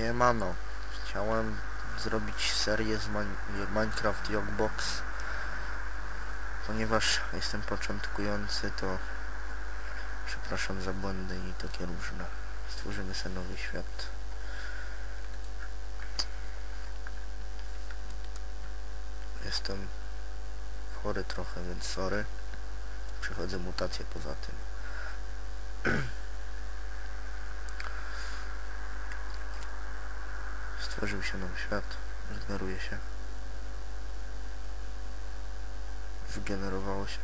Siemano, chciałem zrobić serię z Min Minecraft Jogbox. Ponieważ jestem początkujący, to przepraszam za błędy i takie różne. Stworzymy sobie nowy świat. Jestem chory trochę, więc sorry. Przechodzę mutację poza tym. Stworzył się nowy świat. Generuje się. Wygenerowało się.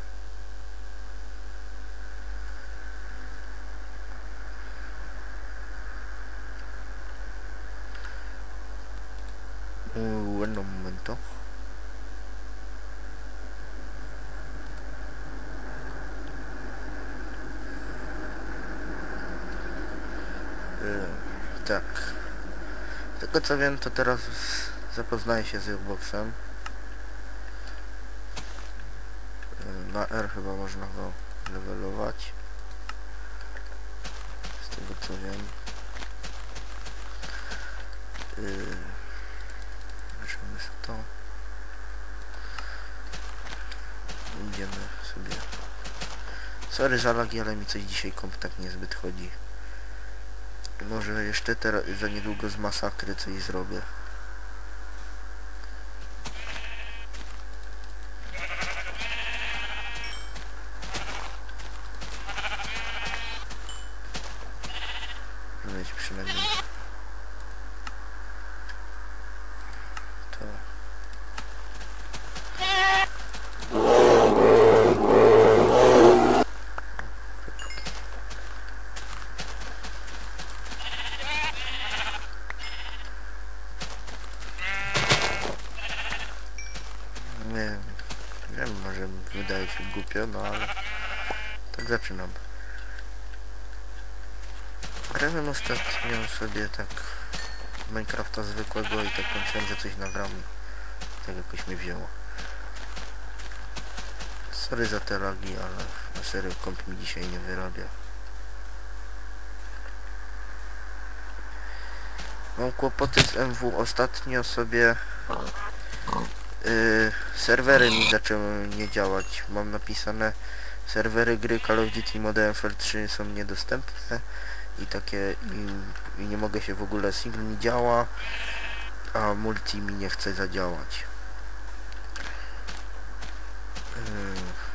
Uh, bueno, un momento. Yy, tak. Tylko co wiem, to teraz zapoznaję się z Xboxem. Yy, Na R chyba można go levelować. Z tego co wiem. Yy, Bierzemy sobie to. Idziemy sobie. Sorry za lagi, ale mi coś dzisiaj komp tak niezbyt chodzi. Może jeszcze teraz, za niedługo z masakry coś zrobię. Mieć przynajmniej to. Nie wiem, może wydaje się głupio, no ale tak zaczynam. Grałem ostatnio sobie tak Minecrafta zwykłego i tak myślałem, że coś nagram tak jakoś mi wzięło. Sorry za te lagi, ale na serio komp mi dzisiaj nie wyrabia. Mam kłopoty z MW. Ostatnio sobie yy, serwery mi zaczęły nie działać. Mam napisane serwery gry Call of Duty Modern Warfare 3 są niedostępne i takie i, i nie mogę się w ogóle single mi działa, a multi mi nie chce zadziałać. Yy.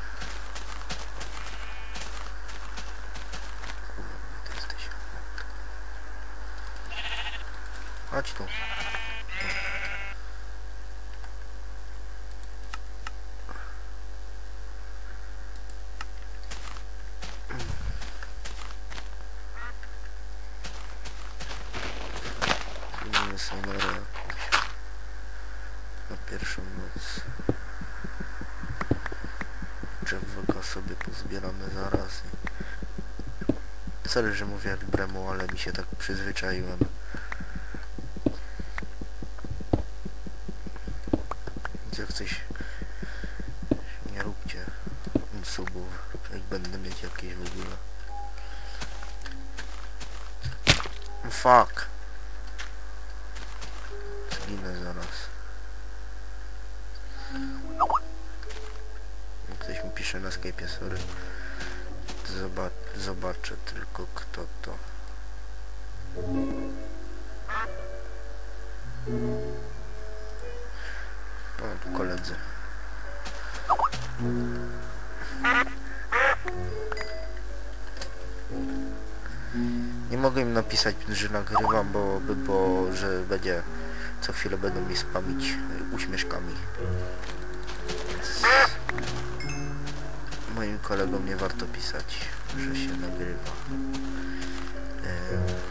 Chodź tu. Norę jakąś na pierwszą noc. Drzewka sobie pozbieramy zaraz. Sorry, że mówię jak bremu, ale mi się tak przyzwyczaiłem. Jak coś... Nie róbcie subów, jak będę mieć jakieś w ogóle. Fuck. Zginę zaraz. Ktoś mi pisze na Skype'ie, sorry. Zobac zobaczę tylko kto to. Tu koledzy. Nie mogę im napisać, że nagrywam, bo by było, że będzie co chwilę będą mi spamić y, uśmieszkami. Moim kolegom nie warto pisać, że się nagrywa. Em.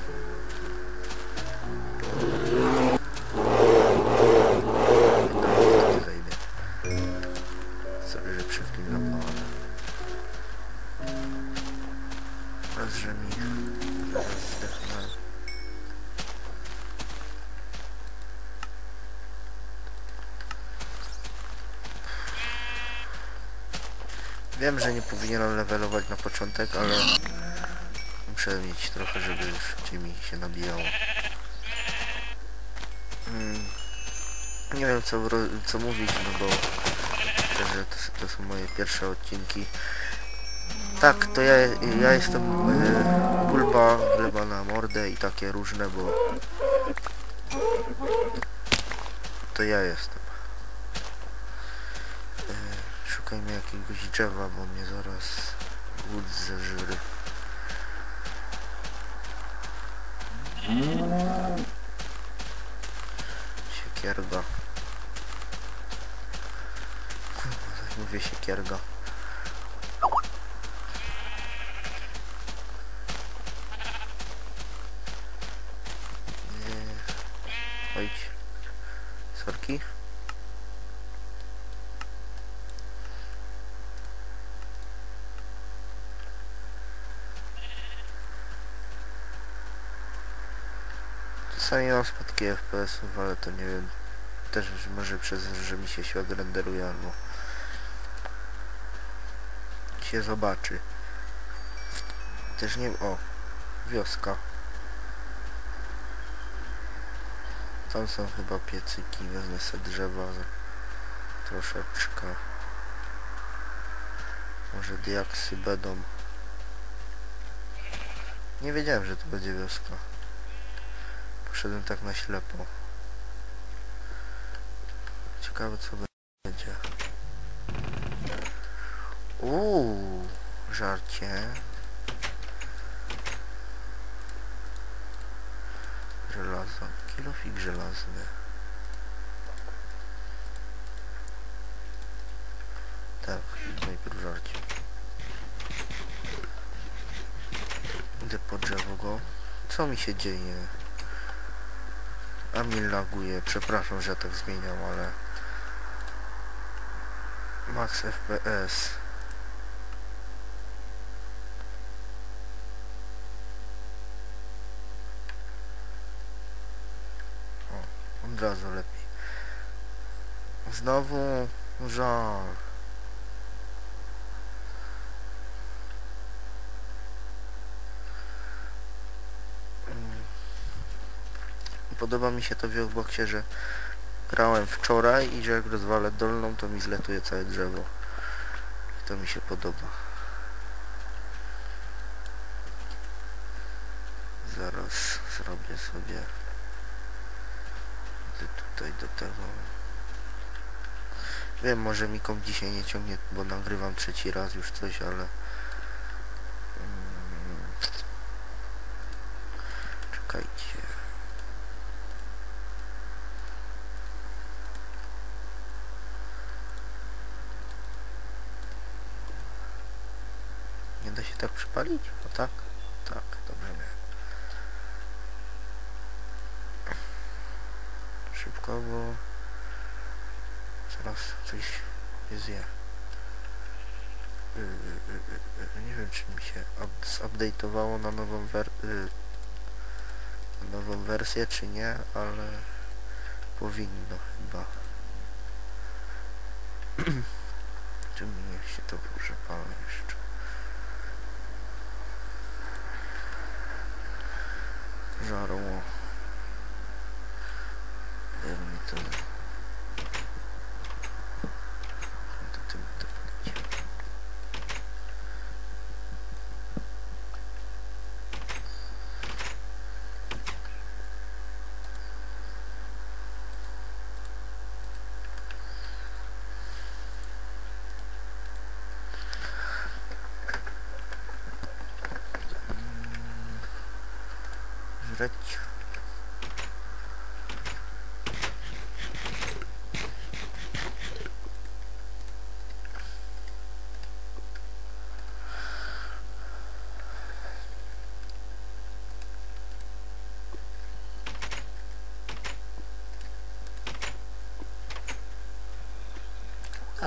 Wiem, że nie powinienem levelować na początek, ale muszę mieć trochę, żeby szybciej mi się nabijało. nie wiem co, co mówić, no bo szczerze to, to są moje pierwsze odcinki. Tak, to ja, ja jestem Bulba, gleba na mordę i takie różne, bo to ja jestem. E, szukajmy jakiegoś drzewa, bo mnie zaraz łódź zeżry. Siekierga. Zaś mówię siekierga. Nie. Chodź. Sorki. Czasami mam spadki FPS-ów, ale to nie wiem. Też może przez, że mi się świat renderuje, albo się zobaczy. Też nie o, wioska. Tam są chyba piecyki, wezmę sobie drzewa troszeczkę. Może diaksy będą. Nie wiedziałem, że to będzie wioska. Poszedłem tak na ślepo. Ciekawe co będzie. Uuu, żarcie. Żelazo. Kilofik żelazny. Tak, najpierw żarcie. Idę po drzewo go. Co mi się dzieje? A mi laguje, przepraszam, że tak zmieniam, ale... Max FPS. O, od razu lepiej. Znowu żal. Podoba mi się to w Xboxie, że grałem wczoraj i że jak rozwalę dolną, to mi zletuje całe drzewo. I to mi się podoba. Zaraz zrobię sobie tutaj do tego. Wiem, może Mikom dzisiaj nie ciągnie, bo nagrywam trzeci raz już coś, ale... Mm, Czekajcie. Nie da się tak przypalić? O tak? Tak, dobrze miałem. Szybko, bo zaraz coś się zje. Yy, yy, yy, nie wiem czy mi się up- zupdate'owało na nową na nową wersję czy nie, ale powinno chyba. czy mi się to przepala jeszcze? Żarło. Jak mi to... To tym to podejdzie. Da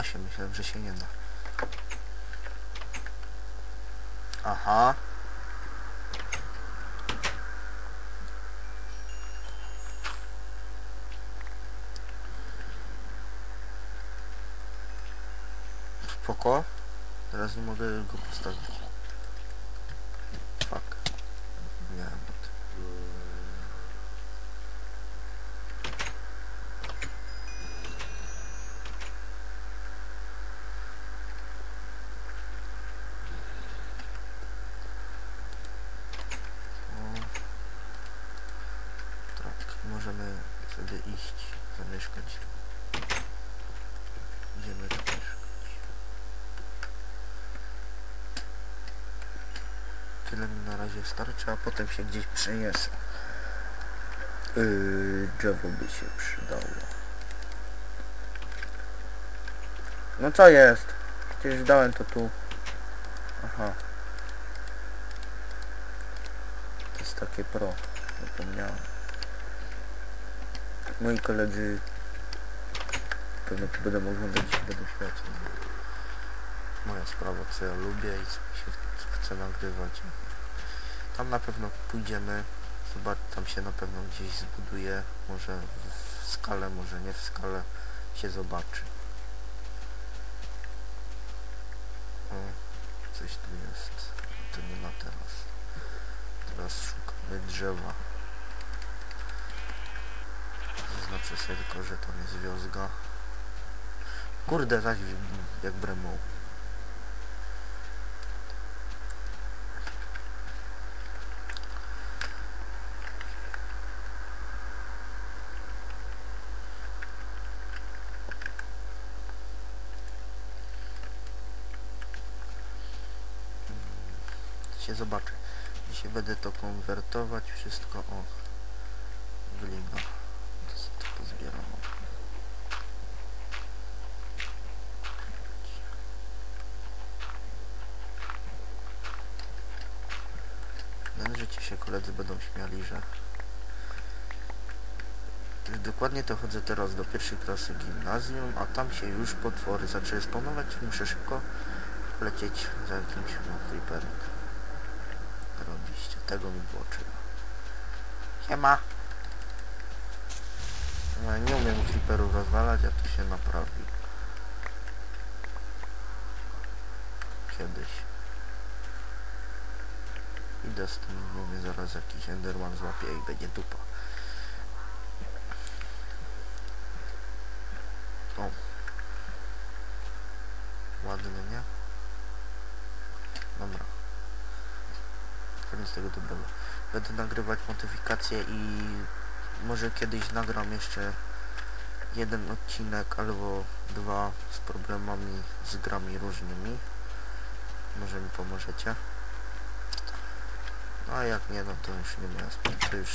się, myślałem, że się nie da. Aha. Foko. Teraz nie mogę go postawić. Fuck. Miałem but. Tak, możemy sobie iść, zamieszkać. Idziemy Tyle mi na razie starczy, a potem się gdzieś przeniesę. Yy, drzewo by się przydało. No co jest? Przecież dałem to tu. Aha. To jest takie pro. Zapomniałem. Moi koledzy pewno to będą oglądać i będą mnie. Moja sprawa, co ja lubię i co chce nagrywać. Tam na pewno pójdziemy. Zobacz, tam się na pewno gdzieś zbuduje. Może w skale, może nie w skale się zobaczy. O, coś tu jest. To nie ma teraz. Teraz szukamy drzewa. Zaznaczę sobie tylko, że tam jest wiozga. Kurde, zaś w- jak bremą. Się zobaczy. Dzisiaj będę to konwertować, wszystko o glina. To sobie to pozbieram. Będziecie się koledzy będą śmiali, że Dokładnie to chodzę teraz do pierwszej klasy gimnazjum, a tam się już potwory zaczęły spawnować. Muszę szybko lecieć za jakimś no. Robiście, tego mi było trzeba. Siema! No, nie umiem creeperów rozwalać, a tu się naprawi. Kiedyś. Idę z tym, mnie zaraz jakiś enderman złapie i będzie dupa. O. Ładny, nie? Koniec tego dobrego. Będę nagrywać modyfikacje i może kiedyś nagram jeszcze jeden odcinek albo dwa z problemami z grami różnymi. Może mi pomożecie. No a jak nie, no to już nie sprawa. To już